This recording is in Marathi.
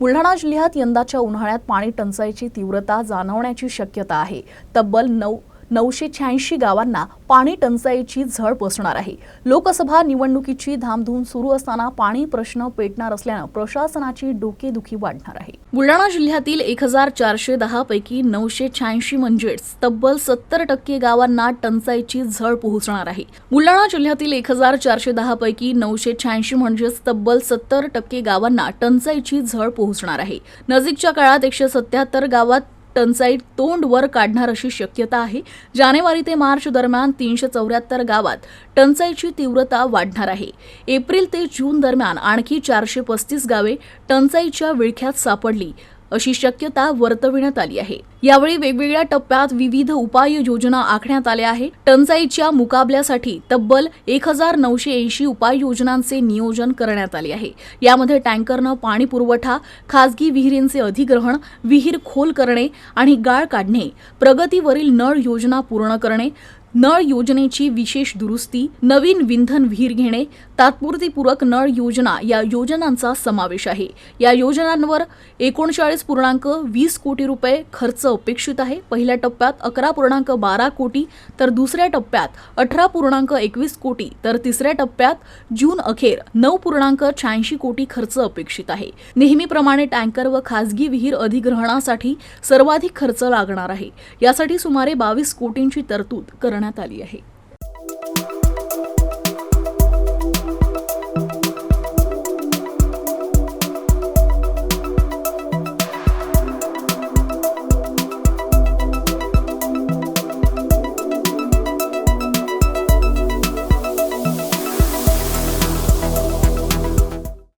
बुलढाणा जिल्ह्यात यंदाच्या उन्हाळ्यात पाणी टंचाईची तीव्रता जाणवण्याची शक्यता आहे. तब्बल नऊ नऊशे शहाऐंशी गावांना पाणी टंचाईची झळ बसणार आहे. लोकसभा निवडणुकीची धामधूम सुरू असताना पाणी प्रश्न पेटणार असल्यानं प्रशासनाची डोकेदुखी वाढणार आहे. बुलढाणा जिल्ह्यातील एक हजार चारशे दहा पैकी नऊशे शहाऐंशी म्हणजेच तब्बल सत्तर टक्के गावांना टंचाईची झळ पोहोचणार आहे. बुलढाणा जिल्ह्यातील एक हजार चारशे दहा पैकी नऊशे शहाऐंशी म्हणजेच तब्बल सत्तर टक्के गावांना टंचाईची झळ पोहोचणार आहे. नजीकच्या काळात एकशे सत्याहत्तर गावात टंचाई तोंड वर काढणार अशी शक्यता आहे. जानेवारी ते मार्च दरम्यान तीनशे चौऱ्याहत्तर गावात टंचाईची तीव्रता वाढणार आहे. एप्रिल ते जून दरम्यान आणखी चारशे पस्तीस गावे टंचाईच्या विळख्यात सापडली. अशी शक्यता वर्तविण्यात आली आहे. यावेळी वेगवेगळ्या टप्प्यात विविध उपाययोजना आखण्यात आल्या आहे टंचाईच्या मुकाबल्यासाठी तब्बल एक हजार नऊशे ऐंशी उपाययोजनांचे नियोजन करण्यात आले आहे. यामध्ये टँकरनं पाणी पुरवठा खासगी विहिरींचे अधिग्रहण विहीर खोल करणे आणि गाळ काढणे प्रगतीवरील नळ योजना पूर्ण करणे नळ योजनेची विशेष दुरुस्ती नवीन विंधन विहीर घेणे तात्पुरती पूरक नळ योजना या योजनांचा समावेश आहे. या योजनांवर एकोणचाळीस पूर्णांक वीस कोटी रुपये खर्च अपेक्षित आहे. पहिल्या टप्प्यात अकरा पूर्णांक बारा कोटी तर दुसऱ्या टप्प्यात अठरा पूर्णांक एकवीस कोटी तर तिसऱ्या टप्प्यात जून अखेर नऊ पूर्णांक शहाऐंशी कोटी खर्च अपेक्षित आहे. नेहमीप्रमाणे टँकर व खासगी विहीर अधिग्रहणासाठी सर्वाधिक खर्च लागणार आहे. यासाठी सुमारे बावीस कोटींची तरतूद करण्यात आली आहे.